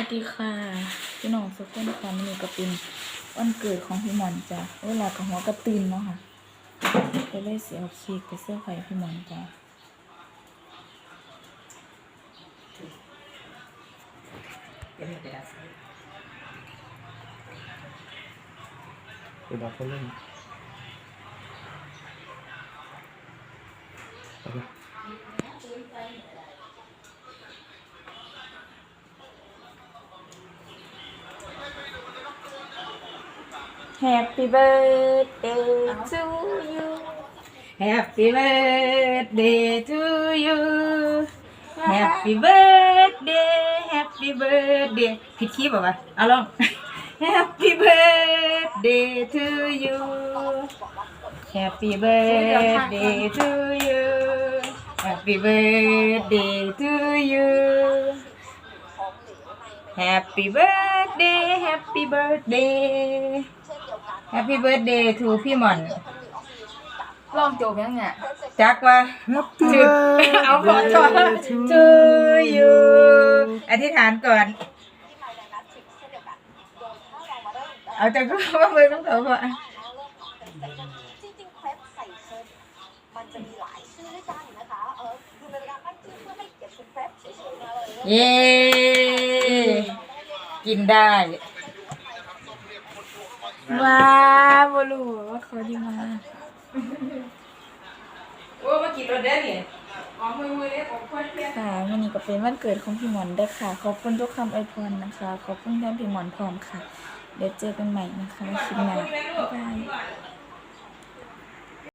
วัสดีค่ะพี่น้องทุกคนค่ะมันนี้ก็เป็นวันเกิดของพี่หมอนจ้ะเวลากับหัวกระตืนเนาะค่ะก็เลยเสียเอาเค้กไปเสื้อไผ่พี่หมอนจ้ะเดี๋ยวเขาเล่นไปแฮ ปปี้เบิร์ดเดย์ทูยู Happy birthday to you Happy birthday Happy birthday ผิดคีย์ป่าวะเอาลอง Happy birthday to you Happy birthday to you Happy birthday to you Happy birthday Happy birthday Happy birthday to พี่หม่อน ลองจบยังไงจักว่าจุดเอาขอโทษ to you อธิษฐานก่อน เอาจากก็ว่ามือต้องเขาก่อนจริงๆเครปใส่เชิ้ตมันจะมีหลายชื่อด้วยกันนะคะ เออคือเป็นการตั้งชื่อเพื่อให้เกียรติชุดเครปเฉยๆมาเลยเย้ กินได้ ว้าบลูว่าเขาดีมาโอ้มากินรถได้เนี่ยออกมือมือเล็กออกคนเพี้ยค่ะวันนี้ก็เป็นวันเกิดของพี่หมอนเด้อค่ะ ขอบคุณทุกคำอวยพรนะคะ ขอบคุณแทนพี่หมอนพร้อมค่ะ เดี๋ยวเจอกันใหม่นะคะคลิปหน้าบ๊ายบาย